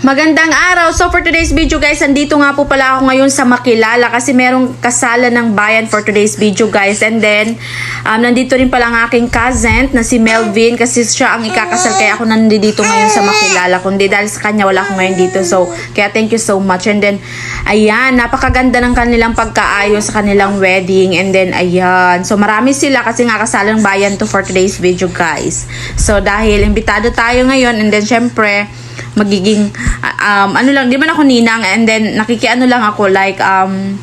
Magandang araw! So for today's video guys, andito nga po pala ako ngayon sa Makilala kasi merong kasalan ng bayan for today's video guys. And then, um, nandito rin pala ang aking cousin na si Melvin kasi siya ang ikakasal kaya ako nandito ngayon sa Makilala. Kundi dahil sa kanya wala ako ngayon dito. So, kaya thank you so much. And then, ayan, napakaganda ng kanilang pagkaayos sa kanilang wedding. And then, ayan. So, marami sila kasi nga kasalang bayan to for today's video guys. So, dahil imbitado tayo ngayon and then syempre, magiging um ano lang di man ako ninang and then nakikiano lang ako like um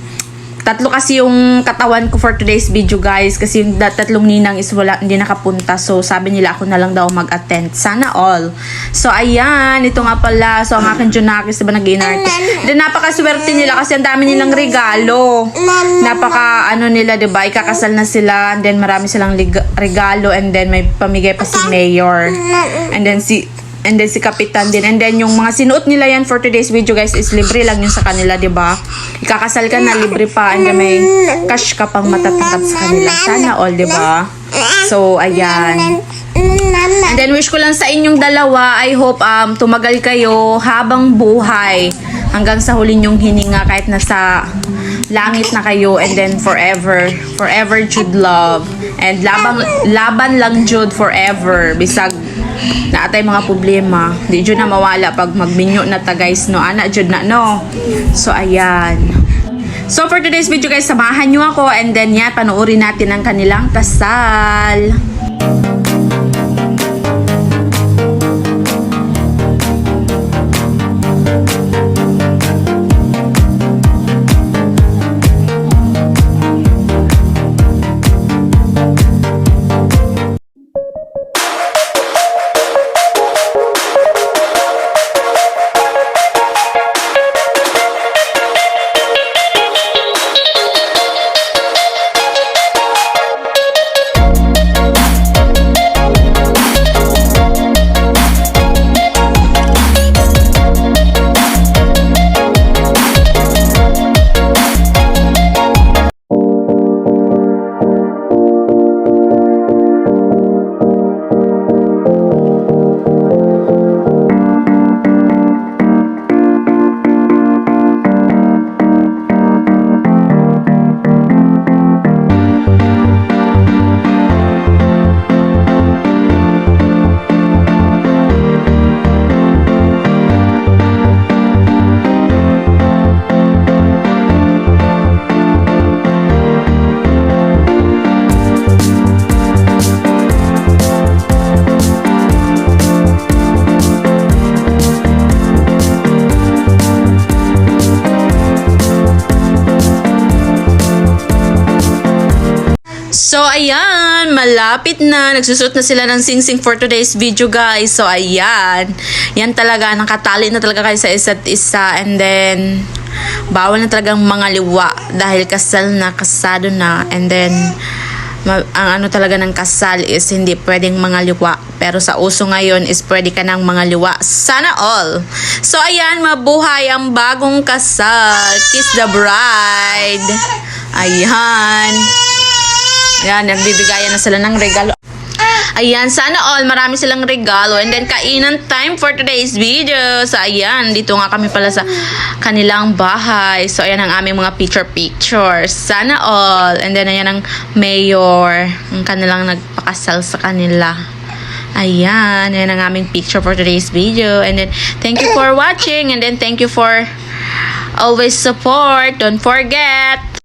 tatlo kasi yung katawan ko for today's video guys kasi yung tatlong ninang is wala hindi nakapunta. So sabi nila ako na lang daw mag-attend. Sana all. So ayan ito nga pala. So ang akin Junakis diba nag then napakaswerte nila kasi ang dami nilang regalo. Napaka ano nila diba ikakasal na sila and then marami silang regalo and then may pamigay pa si mayor. And then si And then si Kapitan din. And then yung mga sinuot nila yan for today's video guys is libre lang yun sa kanila, 'di ba? Ikakasal ka na libre pa and then may cash ka pang matatanggap sa kanila. Sana all, 'di ba? So, ayan. And then wish ko lang sa inyong dalawa, I hope um tumagal kayo habang buhay hanggang sa huli nyong hininga kahit nasa langit na kayo and then forever forever Jude love and laban laban lang Jude forever bisag na atay mga problema. Di jud na mawala pag magminyo na ta guys no? Ana jud na no? So ayan. So for today's video guys, samahan nyo ako and then yan, panoorin natin ang kanilang kasal. So, ayan, malapit na. Nagsusot na sila ng sing-sing for today's video, guys. So, ayan. Yan talaga, nakatali na talaga kayo sa isa't isa. And then, bawal na talagang mga liwa dahil kasal na, kasado na. And then, ang ano talaga ng kasal is hindi pwedeng mga liwa. Pero sa uso ngayon is pwede ka ng mga liwa. Sana all. So, ayan, mabuhay ang bagong kasal. Kiss the bride. Ayan. Ayan, nagbibigayan na sila ng regalo. Ayan, sana all, marami silang regalo. And then, kainan time for today's video. So, ayan, dito nga kami pala sa kanilang bahay. So, ayan ang aming mga picture-pictures. Sana all. And then, ayan ang mayor. Ang kanilang nagpakasal sa kanila. Ayan, ayan ang aming picture for today's video. And then, thank you for watching. And then, thank you for always support. Don't forget,